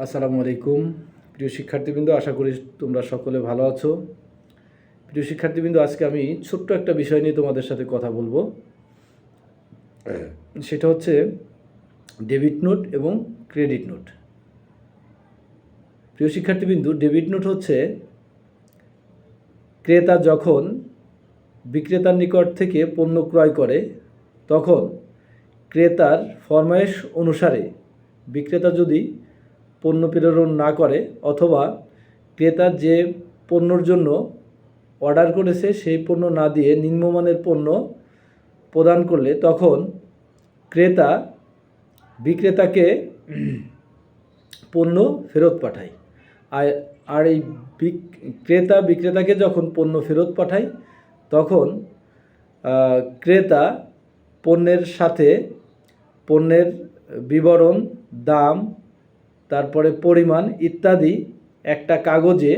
আসসালামু আলাইকুম। প্রিয় শিক্ষার্থীবৃন্দ, আশা করি তোমরা সকলে ভালো আছো। প্রিয় শিক্ষার্থীবৃন্দ, আজকে আমি ছোট্ট একটা বিষয় নিয়ে তোমাদের সাথে কথা বলব। সেটা হচ্ছে ডেবিট নোট এবং ক্রেডিট নোট। প্রিয় শিক্ষার্থীবৃন্দু, ডেবিট নোট হচ্ছে ক্রেতা যখন বিক্রেতার নিকট থেকে পণ্য ক্রয় করে, তখন ক্রেতার ফরমায়েশ অনুসারে বিক্রেতা যদি পণ্য প্রেরণ না করে অথবা ক্রেতার যে পণ্যর জন্য অর্ডার করেছে সেই পণ্য না দিয়ে নিম্নমানের পণ্য প্রদান করলে তখন ক্রেতা বিক্রেতাকে পণ্য ফেরত পাঠায়। আর আর এই ক্রেতা বিক্রেতাকে যখন পণ্য ফেরত পাঠায়, তখন ক্রেতা পণ্যের সাথে পণ্যের বিবরণ, দাম তারপরে পরিমাণ ইত্যাদি একটা কাগজে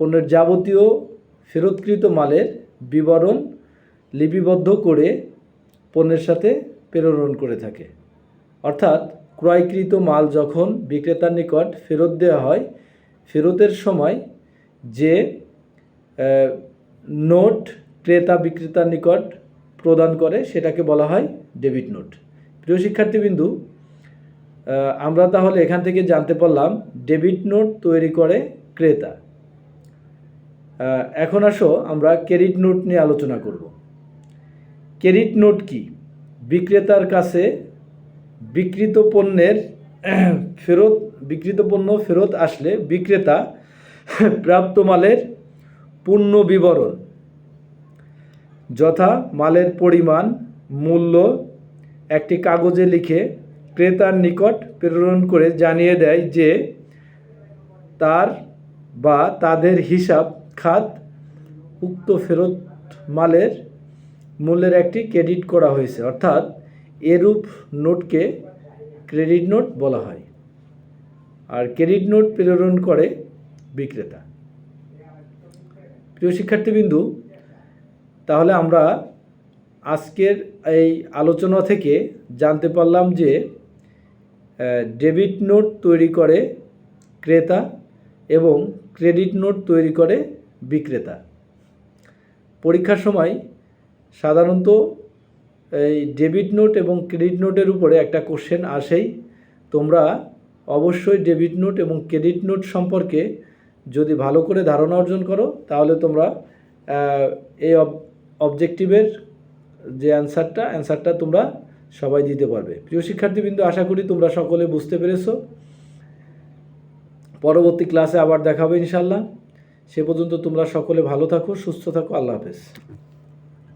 পণ্যের যাবতীয় ফেরতকৃত মালের বিবরণ লিপিবদ্ধ করে পণ্যের সাথে প্রেরণ করে থাকে। অর্থাৎ ক্রয়কৃত মাল যখন বিক্রেতার নিকট ফেরত দেওয়া হয়, ফেরতের সময় যে নোট ক্রেতা বিক্রেতার নিকট প্রদান করে সেটাকে বলা হয় ডেবিট নোট। প্রিয় শিক্ষার্থীবিন্দু আমরা তাহলে এখান থেকে জানতে পারলাম ডেবিট নোট তৈরি করে ক্রেতা। এখন আসো আমরা ক্রেডিট নোট নিয়ে আলোচনা করব। ক্রেডিট নোট কি? বিক্রেতার কাছে বিক্রিত পণ্যের ফেরত, বিক্রিত পণ্য ফেরত আসলে বিক্রেতা প্রাপ্ত মালের পূর্ণ বিবরণ যথা মালের পরিমাণ, মূল্য একটি কাগজে লিখে ক্রেতার নিকট প্রেরণ করে জানিয়ে দেয় যে তার বা তাদের হিসাব খাত উক্ত ফেরত মালের মূল্যের একটি ক্রেডিট করা হয়েছে। অর্থাৎ এরূপ নোটকে ক্রেডিট নোট বলা হয়। আর ক্রেডিট নোট প্রেরণ করে বিক্রেতা। প্রিয় শিক্ষার্থীবিন্দু, তাহলে আমরা আজকের এই আলোচনা থেকে জানতে পারলাম যে ডেবিট নোট তৈরি করে ক্রেতা এবং ক্রেডিট নোট তৈরি করে বিক্রেতা। পরীক্ষার সময় সাধারণত এই ডেবিট নোট এবং ক্রেডিট নোটের উপরে একটা কোশ্চেন আসেই। তোমরা অবশ্যই ডেবিট নোট এবং ক্রেডিট নোট সম্পর্কে যদি ভালো করে ধারণা অর্জন করো, তাহলে তোমরা এই অবজেক্টিভের যে অ্যান্সারটা অ্যান্সারটা তোমরা সবাই দিতে পারবে। প্রিয় শিক্ষার্থীবৃন্দ, আশা করি তোমরা সকলে বুঝতে পেরেছ। পরবর্তী ক্লাসে আবার দেখাবে ইনশাল্লাহ সে পর্যন্ত তোমরা সকলে ভালো থাকো, সুস্থ থাকো, আল্লাহ হাফেজ।